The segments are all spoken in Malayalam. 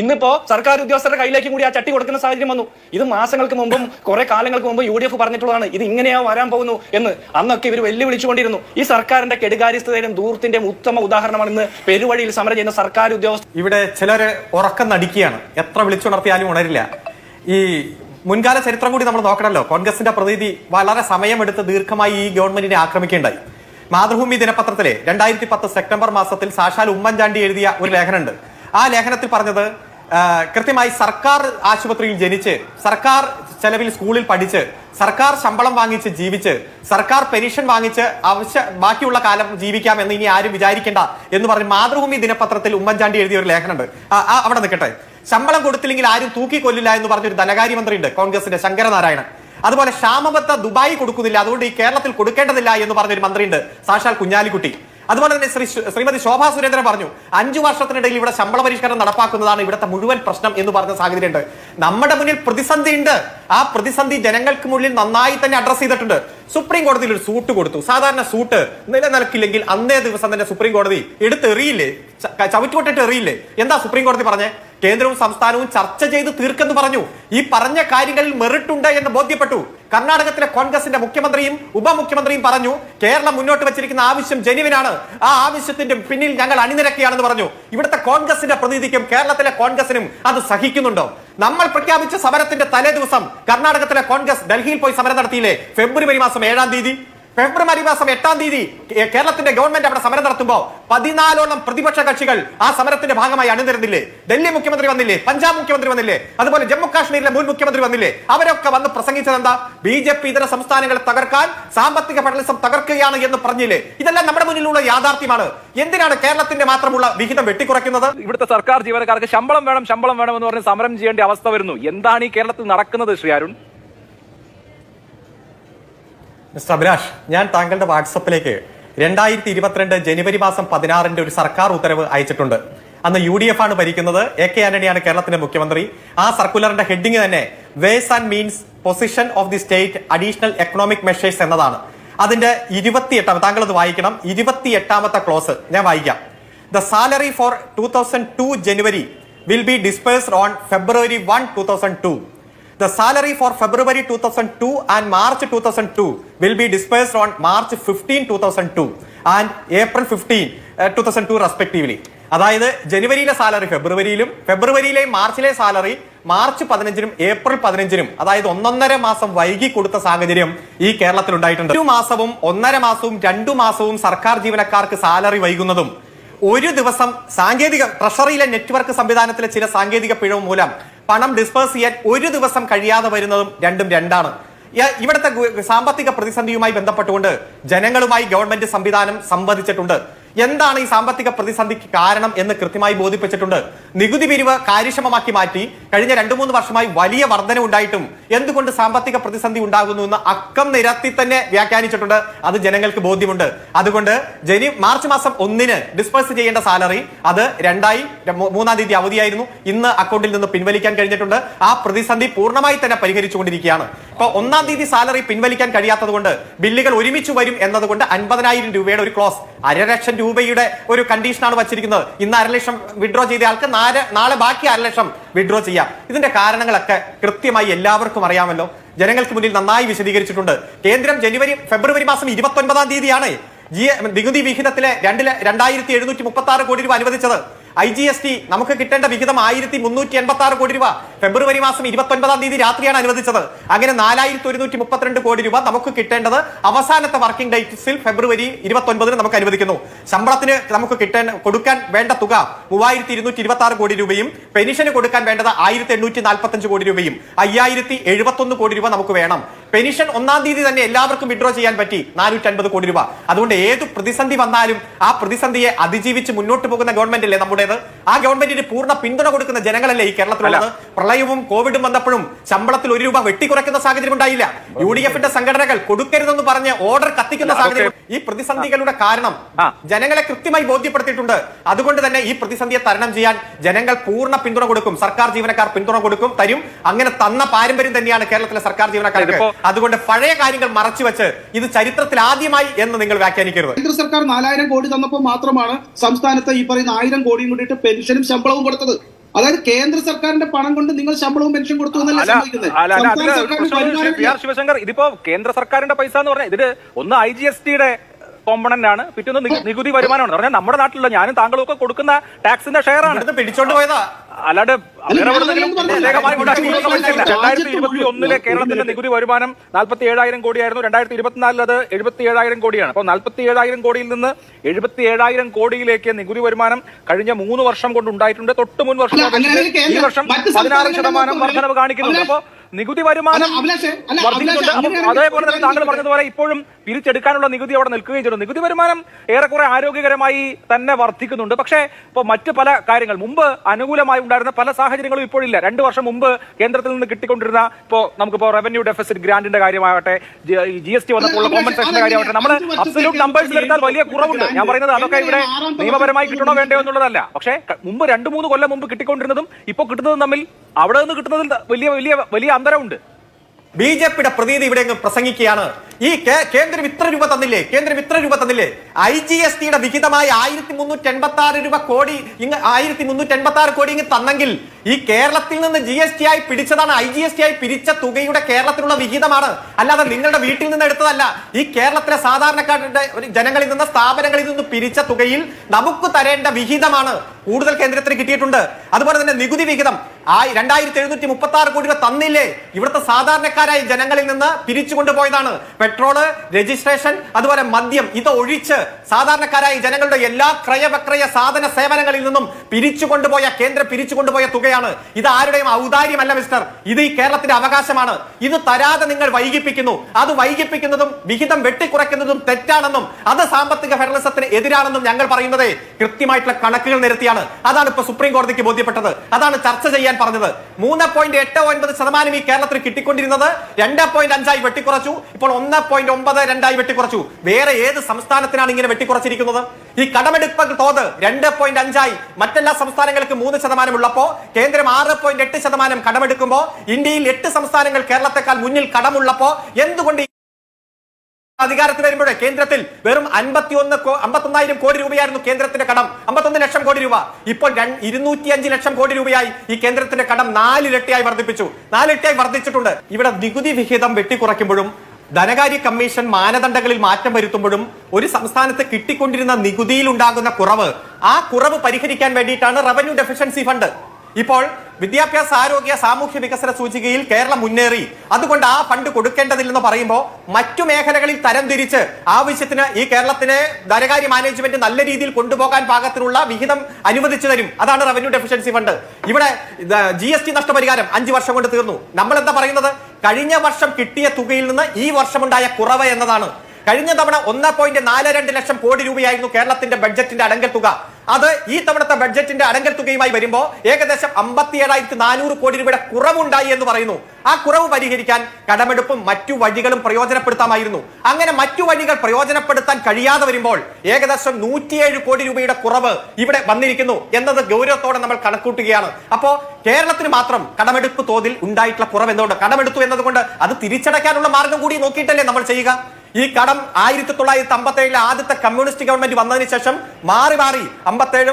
ഇന്നിപ്പോ സർക്കാർ ഉദ്യോഗസ്ഥരുടെ കയ്യിലേക്ക് കൂടി ആ ചട്ടി കൊടുക്കുന്ന സാഹചര്യം വന്നു. ഇത് മാസങ്ങൾക്ക് മുമ്പും കുറെ കാലങ്ങൾക്ക് മുമ്പ് യു ഡി എഫ് പറഞ്ഞിട്ടുള്ളതാണ്. ഇത് ഇങ്ങനെയാ വരാൻ പോകുന്നു എന്ന് അന്നൊക്കെ ഇവർ വെല്ലുവിളിച്ചുകൊണ്ടിരുന്നു. ഈ സർക്കാരിന്റെ കെടുകാര്യസ്ഥതയിലും ദൂർത്തിന്റെയും ഉത്തമ ഉദാഹരണമാണ് ഇന്ന് പെരുവഴിയിൽ സമരം ചെയ്യുന്ന സർക്കാർ ഉദ്യോഗസ്ഥർ ഇവിടെ ചിലര് ഉറക്കം നടിക്കുകയാണ്. എത്ര വിളിച്ചുണർത്തിയാലും ഉണരില്ല. ഈ മുൻകാല ചരിത്രം കൂടി നമ്മൾ നോക്കണമല്ലോ കോൺഗ്രസിന്റെ പ്രതിനിധി വളരെ സമയമെടുത്ത് ദീർഘമായി ഈ ഗവൺമെന്റിനെ ആക്രമിക്കേണ്ടായി മാതൃഭൂമി ദിനപത്രത്തിലെ രണ്ടായിരത്തി പത്ത് സെപ്റ്റംബർ മാസത്തിൽ സാക്ഷാൽ ഉമ്മൻചാണ്ടി എഴുതിയ ഒരു ലേഖനമുണ്ട്. ആ ലേഖനത്തിൽ പറഞ്ഞത് കൃത്യമായി സർക്കാർ ആശുപത്രിയിൽ ജനിച്ച് സർക്കാർ ചെലവിൽ സ്കൂളിൽ പഠിച്ച് സർക്കാർ ശമ്പളം വാങ്ങിച്ച് ജീവിച്ച് സർക്കാർ പെൻഷൻ വാങ്ങിച്ച് ആവശ്യ ബാക്കിയുള്ള കാലം ജീവിക്കാം എന്ന് ഇനി ആരും വിചാരിക്കേണ്ട എന്ന് പറഞ്ഞ് മാതൃഭൂമി ദിനപത്രത്തിൽ ഉമ്മൻചാണ്ടി എഴുതിയ ഒരു ലേഖനമുണ്ട് അവിടെ നിൽക്കട്ടെ. ശമ്പളം കൊടുത്തില്ലെങ്കിൽ ആരും തൂക്കി കൊല്ലില്ല എന്ന് പറഞ്ഞൊരു ഉണ്ട് കോൺഗ്രസിന്റെ ശങ്കരനാരായണൻ. അതുപോലെ ക്ഷാമബത്ത ദുബായി കൊടുക്കുന്നില്ല അതുകൊണ്ട് ഈ കേരളത്തിൽ കൊടുക്കേണ്ടതില്ല എന്ന് പറഞ്ഞൊരു മന്ത്രിയുണ്ട് സാക്ഷാൽ കുഞ്ഞാലിക്കുട്ടി. അതുപോലെ തന്നെ ശ്രീ ശ്രീമതി ശോഭാ സുരേന്ദ്രൻ പറഞ്ഞു അഞ്ചു വർഷത്തിനിടയിൽ ഇവിടെ ശമ്പള പരിഷ്കരണം നടപ്പാക്കുന്നതാണ് ഇവിടുത്തെ മുഴുവൻ പ്രശ്നം എന്ന് പറഞ്ഞ സാഹചര്യമുണ്ട്. നമ്മുടെ മുന്നിൽ പ്രതിസന്ധി ഉണ്ട് ആ പ്രതിസന്ധി ജനങ്ങൾക്ക് മുന്നിൽ നന്നായി തന്നെ അഡ്രസ് ചെയ്തിട്ടുണ്ട്. സുപ്രീം കോടതിയിൽ ഒരു സൂട്ട് കൊടുത്തു. സാധാരണ സൂട്ട് നിലനിൽക്കില്ലെങ്കിൽ അന്നേ ദിവസം തന്നെ സുപ്രീം കോടതി എടുത്തെറിയില്ലേ? ച- ചവിറ്റുകൊട്ടിട്ട് എറിയില്ലേ എന്താ സുപ്രീം കോടതി പറഞ്ഞേ? കേന്ദ്രവും സംസ്ഥാനവും ചർച്ച ചെയ്ത് തീർക്കെന്ന് പറഞ്ഞു. ഈ പറഞ്ഞ കാര്യങ്ങളിൽ മെറിട്ടുണ്ട് എന്ന് ബോധ്യപ്പെട്ടു. കർണാടകത്തിലെ കോൺഗ്രസിന്റെ മുഖ്യമന്ത്രിയും ഉപമുഖ്യമന്ത്രിയും പറഞ്ഞു കേരളം മുന്നോട്ട് വെച്ചിരിക്കുന്ന ആവശ്യം ജനുവിനാണ്. ആ ആവശ്യത്തിന്റെ പിന്നിൽ ഞങ്ങൾ അണിനിരക്കുകയാണെന്ന് പറഞ്ഞു. ഇവിടുത്തെ കോൺഗ്രസിന്റെ പ്രതിനിധിക്കും കേരളത്തിലെ കോൺഗ്രസിനും അത് സഹിക്കുന്നുണ്ടോ? നമ്മൾ പ്രഖ്യാപിച്ച സമരത്തിന്റെ തലേ ദിവസം കർണാടകത്തിലെ കോൺഗ്രസ് ഡൽഹിയിൽ പോയി സമരം നടത്തിയില്ലേ? ഫെബ്രുവരി മാസം ഏഴാം തീയതി. ഫെബ്രുവരി മാസം എട്ടാം തീയതി കേരളത്തിന്റെ ഗവൺമെന്റ് അവിടെ സമരം നടത്തുമ്പോൾ പതിനാലോളം പ്രതിപക്ഷ കക്ഷികൾ ആ സമരത്തിന്റെ ഭാഗമായി അണിനിരുന്നില്ലേ? ഡൽഹി മുഖ്യമന്ത്രി വന്നില്ലേ? പഞ്ചാബ് മുഖ്യമന്ത്രി വന്നില്ലേ? അതുപോലെ ജമ്മു കാശ്മീരിലെ മുൻ മുഖ്യമന്ത്രി വന്നില്ലേ? അവരൊക്കെ വന്ന് പ്രസംഗിച്ചത് എന്താ? ബി ജെ പി ഇതര സംസ്ഥാനങ്ങളെ തകർക്കാൻ സാമ്പത്തിക ഫെഡറലിസം തകർക്കുകയാണ് എന്ന് പറഞ്ഞില്ലേ? ഇതെല്ലാം നമ്മുടെ മുന്നിലുള്ള യാഥാർത്ഥ്യമാണ്. എന്തിനാണ് കേരളത്തിന്റെ മാത്രമുള്ള വിഹിതം വെട്ടിക്കുറയ്ക്കുന്നത്? ഇവിടുത്തെ സർക്കാർ ജീവനക്കാർക്ക് ശമ്പളം വേണം ശമ്പളം വേണം എന്ന് പറഞ്ഞ് സമരം ചെയ്യേണ്ട അവസ്ഥ വരുന്നു. എന്താണ് ഈ കേരളത്തിൽ നടക്കുന്നത് ശ്രീ അരുൺ? മിസ്റ്റർ അഭിലാഷ് ഞാൻ താങ്കളുടെ വാട്സപ്പിലേക്ക് രണ്ടായിരത്തി ഇരുപത്തിരണ്ട് ജനുവരി മാസം പതിനാറിന്റെ ഒരു സർക്കാർ ഉത്തരവ് അയച്ചിട്ടുണ്ട്. അന്ന് യു ഡി എഫ് ആണ് ഭരിക്കുന്നത്. എ കെ ആന്റണിയാണ് കേരളത്തിന്റെ മുഖ്യമന്ത്രി. ആ സർക്കുലറിന്റെ ഹെഡിങ് തന്നെ ways and means position of the state additional economic measures എന്നതാണ്. അതിന്റെ ഇരുപത്തിയെട്ടാം താങ്കൾ അത് വായിക്കണം. ഇരുപത്തിയെട്ടാമത്തെ ക്ലോസ് ഞാൻ വായിക്കാം. The salary for two thousand two January will be dispersed on February one two thousand two. The salary for February 2002 and March 2002 will be dispersed on March 15, 2002 and April 15, uh, 2002 respectively. അതായത് ജനുവരിയിലെ സാലറി ഫെബ്രുവരിയിലും ഫെബ്രുവരിയിലെ മാർച്ചിലെ സാലറി മാർച്ച് പതിനഞ്ചിനും ഏപ്രിൽ പതിനഞ്ചിനും അതായത് ഒന്നൊന്നര മാസം വൈകി കൊടുത്ത സാഹചര്യം ഈ കേരളത്തിൽ ഉണ്ടായിട്ടുണ്ട് ഒരു മാസവും ഒന്നര മാസവും രണ്ടു മാസവും സർക്കാർ ജീവനക്കാർക്ക് സാലറി വൈകുന്നതും ഒരു ദിവസം സാങ്കേതിക ട്രഷറിയിലെ നെറ്റ്വർക്ക് സംവിധാനത്തിലെ ചില സാങ്കേതിക പിഴവ് മൂലം പണം ഡിസ്പേഴ്സ് ചെയ്യാൻ ഒരു ദിവസം കഴിയാതെ വരുന്നതും രണ്ടും രണ്ടാണ്. ഇവിടുത്തെ സാമ്പത്തിക പ്രതിസന്ധിയുമായി ബന്ധപ്പെട്ടുകൊണ്ട് ജനങ്ങളുമായി ഗവൺമെന്റ് സംവിധാനം സംവദിച്ചിട്ടുണ്ട്. എന്താണ് ഈ സാമ്പത്തിക പ്രതിസന്ധിക്ക് കാരണം എന്ന് കൃത്യമായി ബോധിപ്പിച്ചിട്ടുണ്ട്. നികുതി പിരിവ് കാര്യക്ഷമമാക്കി മാറ്റി കഴിഞ്ഞ രണ്ടു മൂന്ന് വർഷമായി വലിയ വർധന ഉണ്ടായിട്ടും എന്തുകൊണ്ട് സാമ്പത്തിക പ്രതിസന്ധി ഉണ്ടാകുന്നു എന്ന് അക്കം നിരത്തി തന്നെ വ്യാഖ്യാനിച്ചിട്ടുണ്ട്. അത് ജനങ്ങൾക്ക് ബോധ്യമുണ്ട്. അതുകൊണ്ട് ജനി മാർച്ച് മാസം ഒന്നിന് ഡിസ്പേഴ്സ് ചെയ്യേണ്ട സാലറി അത് രണ്ടായി മൂന്നാം തീയതി അവധിയായിരുന്നു. ഇന്ന് അക്കൗണ്ടിൽ നിന്ന് പിൻവലിക്കാൻ കഴിഞ്ഞിട്ടുണ്ട്. ആ പ്രതിസന്ധി പൂർണമായി തന്നെ പരിഹരിച്ചുകൊണ്ടിരിക്കുകയാണ്. ഇപ്പൊ ഒന്നാം തീയതി സാലറി പിൻവലിക്കാൻ കഴിയാത്തത് കൊണ്ട് ബില്ലുകൾ ഒരുമിച്ച് വരും എന്നതുകൊണ്ട് അൻപതിനായിരം രൂപയുടെ ഒരു ക്ലോസ് അരലക്ഷം രൂപയുടെ ഒരു കണ്ടീഷനാണ് വച്ചിരിക്കുന്നത്. ഇന്ന് അരലക്ഷം വിഡ്രോ ചെയ്ത ആൾക്ക് നാല് നാളെ ബാക്കി അരലക്ഷം വിഡ്രോ ചെയ്യാം. ഇതിന്റെ കാരണങ്ങളൊക്കെ കൃത്യമായി എല്ലാവർക്കും അറിയാമല്ലോ. ജനങ്ങൾക്ക് മുന്നിൽ നന്നായി വിശദീകരിച്ചിട്ടുണ്ട്. കേന്ദ്രം ജനുവരി ഫെബ്രുവരി മാസം ഇരുപത്തി ഒൻപതാം തീയതിയാണ് ജി നികുതി വിഹിതത്തിലെ രണ്ടിൽ രണ്ടായിരത്തി എഴുന്നൂറ്റി മുപ്പത്തി ആറ് കോടി രൂപ അനുവദിച്ചത്. ഐ ജി എസ് ടി നമുക്ക് കിട്ടേണ്ട വിഹിതം ആയിരത്തി മുന്നൂറ്റി എൺപത്തി ആറ് കോടി രൂപ. ഫെബ്രുവരി മാസം ഇരുപത്തി ഒൻപതാം തീയതി രാത്രിയാണ് അനുവദിച്ചത്. അങ്ങനെ നാലായിരത്തി ഒരുന്നൂറ്റി മുപ്പത്തിരണ്ട് കോടി രൂപ നമുക്ക് കിട്ടേണ്ടത് അവസാനത്തെ വർക്കിംഗ് ഡേറ്റ്സിൽ ഫെബ്രുവരി ഇരുപത്തി ഒൻപതിന് നമുക്ക് അനുവദിക്കുന്നു. ശമ്പളത്തിന് നമുക്ക് കിട്ടേണ്ട കൊടുക്കാൻ വേണ്ട തുക മൂവായിരത്തി ഇരുന്നൂറ്റി ഇരുപത്തി ആറ് കോടി രൂപയും പെൻഷന് കൊടുക്കാൻ വേണ്ടത് ആയിരത്തി എണ്ണൂറ്റി നാൽപ്പത്തി അഞ്ച് കോടി രൂപയും അയ്യായിരത്തി എഴുപത്തി ഒന്ന് കോടി രൂപ നമുക്ക് വേണം. പെൻഷൻ ഒന്നാം തീയതി തന്നെ എല്ലാവർക്കും വിഡ്രോ ചെയ്യാൻ പറ്റി നാനൂറ്റി അൻപത് കോടി രൂപ. അതുകൊണ്ട് ഏത് പ്രതിസന്ധി വന്നാലും ആ പ്രതിസന്ധിയെ അതിജീവിച്ച് മുന്നോട്ട് പോകുന്ന ഗവൺമെന്റ് അല്ലേ നമ്മുടേത്? ആ ഗവൺമെന്റിന് പൂർണ പിന്തുണ കൊടുക്കുന്ന ജനങ്ങളല്ലേ ഈ കേരളത്തിലുള്ളത്? പ്രളയവും കോവിഡും വന്നപ്പോഴും ശമ്പളത്തിൽ ഒരു രൂപ വെട്ടിക്കുറയ്ക്കുന്ന സാഹചര്യം ഉണ്ടായില്ല. യു ഡി എഫിന്റെ സംഘടനകൾ കൊടുക്കരുതെന്ന് പറഞ്ഞ് ഓർഡർ കത്തിക്കുന്ന സാഹചര്യം. ഈ പ്രതിസന്ധികളുടെ കാരണം ജനങ്ങളെ കൃത്യമായി ബോധ്യപ്പെടുത്തിയിട്ടുണ്ട്. അതുകൊണ്ട് തന്നെ ഈ പ്രതിസന്ധിയെ തരണം ചെയ്യാൻ ജനങ്ങൾ പൂർണ പിന്തുണ കൊടുക്കും. സർക്കാർ ജീവനക്കാർ പിന്തുണ കൊടുക്കും തരും. അങ്ങനെ തന്ന പാരമ്പര്യം തന്നെയാണ് കേരളത്തിലെ സർക്കാർ ജീവനക്കാർക്ക്. അതുകൊണ്ട് പഴയ കാര്യങ്ങൾ മറച്ചു വെച്ച് ഇത് ചരിത്രത്തിൽ ആദ്യമായി എന്ന് നിങ്ങൾ വ്യാഖ്യാനിക്കരുത്. കേന്ദ്ര സർക്കാർ നാലായിരം കോടി തന്നപ്പോൾ മാത്രമാണ് സംസ്ഥാനത്ത് ഈ പറയുന്ന ആയിരം കോടിയും കൂടിയിട്ട് പെൻഷനും ശമ്പളവും കൊടുത്തത്. അതായത് കേന്ദ്ര സർക്കാരിന്റെ പണം കൊണ്ട് നിങ്ങൾ ശമ്പളവും പെൻഷൻ കൊടുത്തു എന്നല്ല ഇതിപ്പോ കേന്ദ്ര സർക്കാരിന്റെ പൈസ എന്ന് പറഞ്ഞാൽ ഇതിൽ ഒന്ന് ഐ ജി എസ് ടിയുടെ കോമ്പണന്റ് ആണ്. പിറ്റൊന്ന് നികുതി വരുമാനമാണ്. പറഞ്ഞാൽ നമ്മുടെ നാട്ടിലുള്ള ഞാനും താങ്കളും ഒക്കെ കൊടുക്കുന്ന ടാക്സിന്റെ ഷെയർ ആണ്. പിടിച്ചോണ്ട് പോയതാ. അല്ലാണ്ട് രണ്ടായിരത്തി ഇരുപത്തി ഒന്നിലെ കേരളത്തിന്റെ നികുതി വരുമാനം നാൽപ്പത്തി ഏഴായിരം കോടിയായിരുന്നു. രണ്ടായിരത്തി ഇരുപത്തിനാലിൽ അത് എഴുപത്തി ഏഴായിരം കോടിയാണ്. അപ്പോൾ നാൽപ്പത്തി ഏഴായിരം കോടിയിൽ നിന്ന് എഴുപത്തി ഏഴായിരം കോടിയിലേക്ക് നികുതി വരുമാനം കഴിഞ്ഞ മൂന്ന് വർഷം കൊണ്ട് ഉണ്ടായിട്ടുണ്ട്. തൊട്ട് മുൻ വർഷം ഈ വർഷം പതിനാറ് ശതമാനം വർധനവ് കാണിക്കുന്നുണ്ട്. അപ്പോൾ നികുതി വരുമാനം വർദ്ധിക്കുന്നുണ്ട് അതേപോലെ തന്നെ താങ്കൾ പറഞ്ഞതുപോലെ ഇപ്പോഴും പിരിച്ചെടുക്കാനുള്ള നികുതി അവിടെ നിൽക്കുകയും ചെയ്തു. നികുതി വരുമാനം ഏറെക്കുറെ ആരോഗ്യകരമായി തന്നെ വർദ്ധിക്കുന്നുണ്ട്. പക്ഷേ ഇപ്പോൾ മറ്റ് പല കാര്യങ്ങൾ മുമ്പ് അനുകൂലമായി ഉണ്ടായിരുന്ന പല സാഹചര്യങ്ങളും ഇപ്പോഴില്ല രണ്ട് വർഷം മുമ്പ് കേന്ദ്രത്തിൽ നിന്ന് കിട്ടിക്കൊണ്ടിരുന്ന ഇപ്പോൾ നമുക്കിപ്പോൾ റവന്യൂ ഡെഫിസിറ്റ് ഗ്രാന്റിന്റെ കാര്യമാവട്ടെ ജി എസ് ടി വന്നപ്പോൾ കോമ്പൻസേഷന്റെ കാര്യമാവട്ടെ നമ്മൾ അബ്സല്യൂട്ട് നമ്പേഴ്സിൽ എടുത്താൽ വലിയ കുറവുണ്ട്. ഞാൻ പറയുന്നത് അതൊക്കെ ഇവിടെ നിയമപരമായി കിട്ടണോ വേണ്ടയോ എന്നുള്ളതല്ല. പക്ഷേ മുമ്പ് രണ്ട് മൂന്ന് കൊല്ലം മുമ്പ് കിട്ടിക്കൊണ്ടിരുന്നതും ഇപ്പോൾ കിട്ടുന്നതും തമ്മിൽ അവിടെ നിന്ന് കിട്ടുന്നതിൽ വലിയ വലിയ വലിയ അന്തരമുണ്ട് ബി ജെ പിയുടെ പ്രതീതി ഇവിടെ പ്രസംഗിക്കുകയാണ്. ഈ കേന്ദ്രം ഇത്ര രൂപ തന്നില്ലേ? കേന്ദ്രം ഇത്ര രൂപ തന്നില്ലേ? ഐ ജി എസ് ടിയുടെ വിഹിതമായി ആയിരത്തി മുന്നൂറ്റി എൺപത്തി ആറ് രൂപ കോടി ഇങ്ങ് ആയിരത്തി മുന്നൂറ്റി എൺപത്തി ആറ് കോടി ഇങ്ങ് തന്നെങ്കിൽ ഈ കേരളത്തിൽ നിന്ന് ജി എസ് ടി ആയി പിടിച്ചതാണ് ഐ ജി എസ് ടി ആയി പിരിച്ച തുകയുടെ കേരളത്തിലുള്ള വിഹിതമാണ്. അല്ലാതെ നിങ്ങളുടെ വീട്ടിൽ നിന്ന് എടുത്തതല്ല. ഈ കേരളത്തിലെ സാധാരണക്കാരുടെ ജനങ്ങളിൽ നിന്ന് സ്ഥാപനങ്ങളിൽ നിന്ന് പിരിച്ച തുകയിൽ നമുക്ക് തരേണ്ട വിഹിതമാണ് കൂടുതൽ കേന്ദ്രത്തിന് കിട്ടിയിട്ടുണ്ട്. അതുപോലെ തന്നെ നികുതി വിഹിതം. ആ രണ്ടായിരത്തി എഴുന്നൂറ്റി മുപ്പത്തി ആറ് കോടി രൂപ തന്നില്ലേ? ഇവിടുത്തെ സാധാരണക്കാരായ ജനങ്ങളിൽ നിന്ന് പിരിച്ചു കൊണ്ടുപോയതാണ്. പെട്രോൾ രജിസ്ട്രേഷൻ അതുപോലെ മദ്യം ഇത് ഒഴിച്ച് സാധാരണക്കാരായ ജനങ്ങളുടെ എല്ലാ ക്രയവിക്രയ സാധന സേവനങ്ങളിൽ നിന്നും പിരിച്ചു കൊണ്ടുപോയ കേന്ദ്രം പിരിച്ചു കൊണ്ടുപോയ തുകയാണ് ഇത് ആരുടെയും ഔദാര്യമല്ല മിസ്റ്റർ ഇത് ഈ കേരളത്തിന്റെ അവകാശമാണ്. ഇത് തരാതെ നിങ്ങൾ വൈകിപ്പിക്കുന്നു. അത് വൈകിപ്പിക്കുന്നതും വിഹിതം വെട്ടിക്കുറയ്ക്കുന്നതും തെറ്റാണെന്നും അത് സാമ്പത്തിക ഫെഡറലിസത്തിന് എതിരാണെന്നും ഞങ്ങൾ പറയുന്നത് കൃത്യമായിട്ടുള്ള കണക്കുകൾ നിരത്തിയാണ്. അതാണ് ഇപ്പൊ സുപ്രീം കോടതിക്ക് ബോധ്യപ്പെട്ടത്. അതാണ് ചർച്ച ചെയ്യാൻ പറഞ്ഞത്. മൂന്ന് പോയിന്റ് എട്ട് ഒൻപത് ശതമാനം ഈ കേരളത്തിൽ കിട്ടിക്കൊണ്ടിരുന്നത് രണ്ട് പോയിന്റ് അഞ്ചായി വെട്ടിക്കുറച്ചു. ഇപ്പോൾ ഒന്ന് പോയിന്റ് ഒമ്പത് രണ്ടായി വെട്ടിക്കുറച്ചു. വേറെ ഏത് സംസ്ഥാനത്തിനാണ് ഇങ്ങനെ വെട്ടിക്കുറച്ചിരിക്കുന്നത്? ഈ കടമെടുപ്പ് തോത് രണ്ട് പോയിന്റ് അഞ്ചായി. മറ്റെല്ലാ സംസ്ഥാനങ്ങൾക്ക് മൂന്ന് ശതമാനം ഉള്ളപ്പോ കേന്ദ്രം ആറ് പോയിന്റ് എട്ട് ശതമാനം കടമെടുക്കുമ്പോ ഇന്ത്യയിൽ എട്ട് സംസ്ഥാനങ്ങൾ കേരളത്തെക്കാൾ മുന്നിൽ കടമുള്ളപ്പോ എന്തുകൊണ്ട് അധികാരത്തിൽ വരുമ്പോഴേ കേന്ദ്രത്തിൽ വെറും അൻപത്തിയൊന്ന് അമ്പത്തൊന്നായിരം കോടി രൂപയായിരുന്നു കേന്ദ്രത്തിന്റെ കടം. അമ്പത്തൊന്ന് ലക്ഷം കോടി രൂപ. ഇപ്പോൾ ഇരുന്നൂറ്റി അഞ്ച് ലക്ഷം കോടി രൂപയായി ഈ കേന്ദ്രത്തിന്റെ കടം നാലിരട്ടിയായി വർദ്ധിപ്പിച്ചു. നാലിരട്ടിയായി വർദ്ധിച്ചിട്ടുണ്ട്. ഇവിടെ നികുതി വിഹിതം വെട്ടിക്കുറയ്ക്കുമ്പോഴും ധനകാര്യ കമ്മീഷൻ മാനദണ്ഡങ്ങളിൽ മാറ്റം വരുത്തുമ്പോഴും ഒരു സംസ്ഥാനത്ത് കിട്ടിക്കൊണ്ടിരുന്ന നികുതിയിൽ ഉണ്ടാകുന്ന കുറവ് ആ കുറവ് പരിഹരിക്കാൻ വേണ്ടിയിട്ടാണ് റവന്യൂ ഡെഫിഷ്യൻസി ഫണ്ട് ഇപ്പോൾ വിദ്യാഭ്യാസ ആരോഗ്യ സാമൂഹ്യ വികസന സൂചികയിൽ കേരളം മുന്നേറി. അതുകൊണ്ട് ആ ഫണ്ട് കൊടുക്കേണ്ടതില്ലെന്ന് പറയുമ്പോൾ മറ്റു മേഖലകളിൽ തരംതിരിച്ച് ആവശ്യത്തിന് ഈ കേരളത്തിനെ ധനകാര്യ മാനേജ്മെന്റ് നല്ല രീതിയിൽ കൊണ്ടുപോകാൻ പാകത്തിനുള്ള വിഹിതം അനുവദിച്ചു തരും. അതാണ് റവന്യൂ ഡെഫിഷ്യൻസി ഫണ്ട് ഇവിടെ ജി എസ് ടി നഷ്ടപരിഹാരം അഞ്ചു വർഷം കൊണ്ട് തീർന്നു. നമ്മൾ എന്താ പറയുന്നത്? കഴിഞ്ഞ വർഷം കിട്ടിയ തുകയിൽ നിന്ന് ഈ വർഷമുണ്ടായ കുറവ് എന്നതാണ്. കഴിഞ്ഞ തവണ ഒന്ന് പോയിന്റ് നാല് രണ്ട് ലക്ഷം കോടി രൂപയായിരുന്നു കേരളത്തിന്റെ ബഡ്ജറ്റിന്റെ അടങ്കൽ തുക. അത് ഈ തവണത്തെ ബഡ്ജറ്റിന്റെ അടങ്കൽ തുകയുമായി വരുമ്പോൾ ഏകദേശം അമ്പത്തി ഏഴായിരത്തി നാനൂറ് കോടി രൂപയുടെ കുറവുണ്ടായി എന്ന് പറയുന്നു. ആ കുറവ് പരിഹരിക്കാൻ കടമെടുപ്പും മറ്റു വഴികളും പ്രയോജനപ്പെടുത്താമായിരുന്നു. അങ്ങനെ മറ്റു വഴികൾ പ്രയോജനപ്പെടുത്താൻ കഴിയാതെ വരുമ്പോൾ ഏകദേശം നൂറ്റിയേഴ് കോടി രൂപയുടെ കുറവ് ഇവിടെ വന്നിരിക്കുന്നു എന്നത് ഗൗരവത്തോടെ നമ്മൾ കണക്കൂട്ടുകയാണ്. അപ്പോ കേരളത്തിന് മാത്രം കടമെടുപ്പ് തോതിൽ ഉണ്ടായിട്ടുള്ള കുറവ് എന്തുകൊണ്ട് കടമെടുത്തു എന്നതുകൊണ്ട് അത് തിരിച്ചടയ്ക്കാനുള്ള മാർഗം കൂടി നോക്കിയിട്ടല്ലേ നമ്മൾ ചെയ്യുക? ഈ കടം ആയിരത്തി തൊള്ളായിരത്തി അമ്പത്തി ഏഴിലെ ആദ്യത്തെ കമ്മ്യൂണിസ്റ്റ് ഗവൺമെന്റ് വന്നതിന് ശേഷം മാറി മാറി അമ്പത്തേഴ്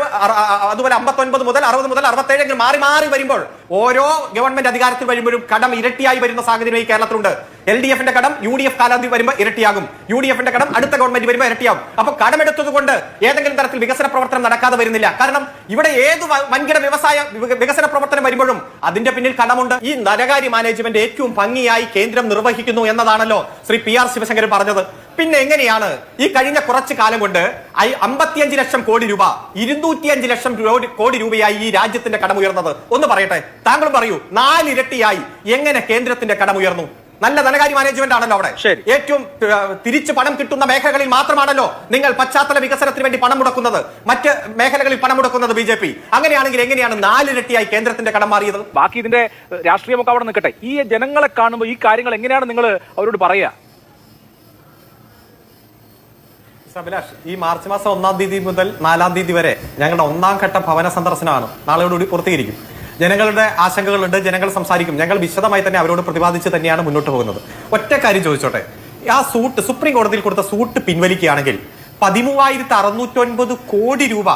അതുപോലെ അമ്പത്തി ഒൻപത് മുതൽ അറുപത് മുതൽ അറുപത്തേഴ് എങ്കിൽ മാറി മാറി വരുമ്പോൾ ഓരോ ഗവൺമെന്റ് അധികാരത്തിൽ വരുമ്പോഴും കടം ഇരട്ടിയായി വരുന്ന സാഹചര്യം ഈ കേരളത്തിലുണ്ട്. എൽ ഡി എഫിന്റെ കടം യു ഡി എഫ് കാലാവധി വരുമ്പോൾ ഇരട്ടിയാകും. യു ഡി എഫിന്റെ കടം അടുത്ത ഗവൺമെന്റ് വരുമ്പോൾ ഇരട്ടിയാകും. അപ്പൊ കടമെടുത്തത് കൊണ്ട് ഏതെങ്കിലും തരത്തിൽ വികസന പ്രവർത്തനം നടക്കാതെ വരുന്നില്ല. കാരണം ഇവിടെ ഏത് വൻകിട വ്യവസായ വികസന പ്രവർത്തനം വരുമ്പോഴും അതിന്റെ പിന്നിൽ കടമുണ്ട്. ഈ ധനകാര്യ മാനേജ്മെന്റ് ഏറ്റവും ഭംഗിയായി കേന്ദ്രം നിർവഹിക്കുന്നു എന്നതാണല്ലോ ശ്രീ പി ആർ ശിവശങ്കരൻ പറഞ്ഞത്. പിന്നെ എങ്ങനെയാണ് ഈ കഴിഞ്ഞ കുറച്ചു കാലം കൊണ്ട് അമ്പത്തിയഞ്ച് ലക്ഷം കോടി രൂപ ഇരുന്നൂറ്റിയഞ്ച് ലക്ഷം കോടി രൂപയായി ഈ രാജ്യത്തിന്റെ കടം ഉയർന്നത് ഒന്ന് പറയട്ടെ. താങ്കൾ പറയൂ നാലിരട്ടിയായി എങ്ങനെ കേന്ദ്രത്തിന്റെ കടം ഉയർന്നു നല്ല ധനകാര്യ മാനേജ്മെന്റ് ആണല്ലോ അവിടെ. ഏറ്റവും തിരിച്ചു പണം കിട്ടുന്ന മേഖലകളിൽ മാത്രമാണല്ലോ നിങ്ങൾ പശ്ചാത്തല വികസനത്തിന് വേണ്ടി പണം മുടക്കുന്നത്. മറ്റ് മേഖലകളിൽ പണം മുടക്കുന്നത് ബി ജെ പി. അങ്ങനെയാണെങ്കിൽ എങ്ങനെയാണ് നാലിരട്ടിയായി കേന്ദ്രത്തിന്റെ കടം മാറിയത്? ബാക്കി ഇതിന്റെ രാഷ്ട്രീയമൊക്കെ അവിടെ നിൽക്കട്ടെ. ഈ ജനങ്ങളെ കാണുമ്പോൾ ഈ കാര്യങ്ങൾ എങ്ങനെയാണ് നിങ്ങൾ അവരോട് പറയുക? അഭിലാഷ് ഈ മാർച്ച് മാസം ഒന്നാം തീയതി മുതൽ നാലാം തീയതി വരെ ഞങ്ങളുടെ ഒന്നാം ഘട്ട ഭവന സന്ദർശനമാണ്. നാളെയോടുകൂടി പൂർത്തീകരിക്കും. ജനങ്ങളുടെ ആശങ്കകളുണ്ട് ജനങ്ങൾ സംസാരിക്കും. ഞങ്ങൾ വിശദമായി തന്നെ അവരോട് പ്രതിപാദിച്ച് തന്നെയാണ് മുന്നോട്ട് പോകുന്നത്. ഒറ്റ കാര്യം ചോദിച്ചോട്ടെ. ആ സൂട്ട് സുപ്രീം കോടതിയിൽ കൊടുത്ത സൂട്ട് പിൻവലിക്കുകയാണെങ്കിൽ പതിമൂവായിരത്തി അറുന്നൂറ്റൊൻപത് കോടി രൂപ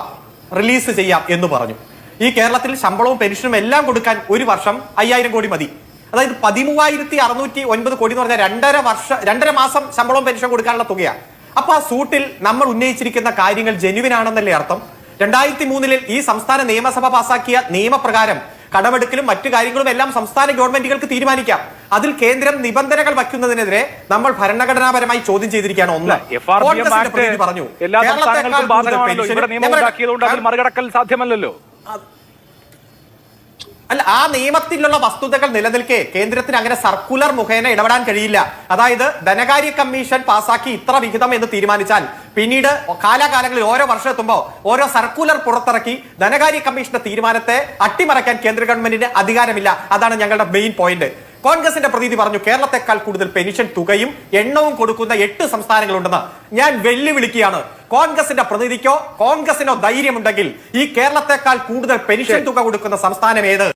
റിലീസ് ചെയ്യാം എന്ന് പറഞ്ഞു. ഈ കേരളത്തിൽ ശമ്പളവും പെൻഷനും എല്ലാം കൊടുക്കാൻ ഒരു വർഷം അയ്യായിരം കോടി മതി. അതായത് പതിമൂവായിരത്തി അറുന്നൂറ്റി ഒൻപത് കോടി എന്ന് പറഞ്ഞാൽ രണ്ടര വർഷം രണ്ടര മാസം ശമ്പളവും പെൻഷനും കൊടുക്കാനുള്ള തുകയാണ് അപ്പൊ ആ സൂട്ടിൽ നമ്മൾ ഉന്നയിച്ചിരിക്കുന്ന കാര്യങ്ങൾ ജെനുവിൻ ആണെന്നല്ലേ അർത്ഥം? രണ്ടായിരത്തി മൂന്നിൽ ഈ സംസ്ഥാന നിയമസഭ പാസാക്കിയ നിയമപ്രകാരം കടമെടുക്കലും മറ്റു കാര്യങ്ങളും എല്ലാം സംസ്ഥാന ഗവൺമെന്റുകൾക്ക് തീരുമാനിക്കാം. അതിൽ കേന്ദ്രം നിബന്ധനകൾ വയ്ക്കുന്നതിനെതിരെ നമ്മൾ ഭരണഘടനാപരമായി ചോദ്യം ചെയ്തിരിക്കുകയാണ് ഒന്ന്. കോൺഗ്രസിന്റെ പറഞ്ഞു. കേരളത്തെക്കാൾ സംസ്ഥാനങ്ങൾക്കും കൂടുതൽ ബാധകമാണല്ലോ പെൻഷൻ- ഇവിടെ നിയമം ഞാൻ പറയാം. ഉണ്ടാക്കിയതുകൊണ്ട് അതിൽ മറികടക്കൽ സാധ്യമല്ലല്ലോ അല്ല ആ നിയമത്തിലുള്ള വസ്തുതകൾ നിലനിൽക്കെ കേന്ദ്രത്തിന് അങ്ങനെ സർക്കുലർ മുഖേന ഇടപെടാൻ കഴിയില്ല. അതായത് ധനകാര്യ കമ്മീഷൻ പാസാക്കി ഇത്ര വിഹിതം എന്ന് തീരുമാനിച്ചാൽ പിന്നീട് കാലാകാലങ്ങളിൽ ഓരോ വർഷം എത്തുമ്പോൾ ഓരോ സർക്കുലർ പുറത്തിറക്കി ധനകാര്യ കമ്മീഷന്റെ തീരുമാനത്തെ അട്ടിമറിക്കാൻ കേന്ദ്ര ഗവൺമെന്റിന് അധികാരമില്ല. അതാണ് ഞങ്ങളുടെ മെയിൻ പോയിന്റ് കോൺഗ്രസിന്റെ പ്രതീതി പറഞ്ഞു കേരളത്തെക്കാൾ കൂടുതൽ പെൻഷൻ തുകയും എണ്ണവും കൊടുക്കുന്ന എട്ട് സംസ്ഥാനങ്ങളുണ്ടെന്ന്. ഞാൻ വെല്ലുവിളിക്കുകയാണ്. കോൺഗ്രസിന്റെ പ്രതിനിധിക്കോ കോൺഗ്രസിനോ ധൈര്യമുണ്ടെങ്കിൽ ഈ കേരളത്തെക്കാൾ കൂടുതൽ പെൻഷൻ തുക കൊടുക്കുന്ന സംസ്ഥാനം ഏത്?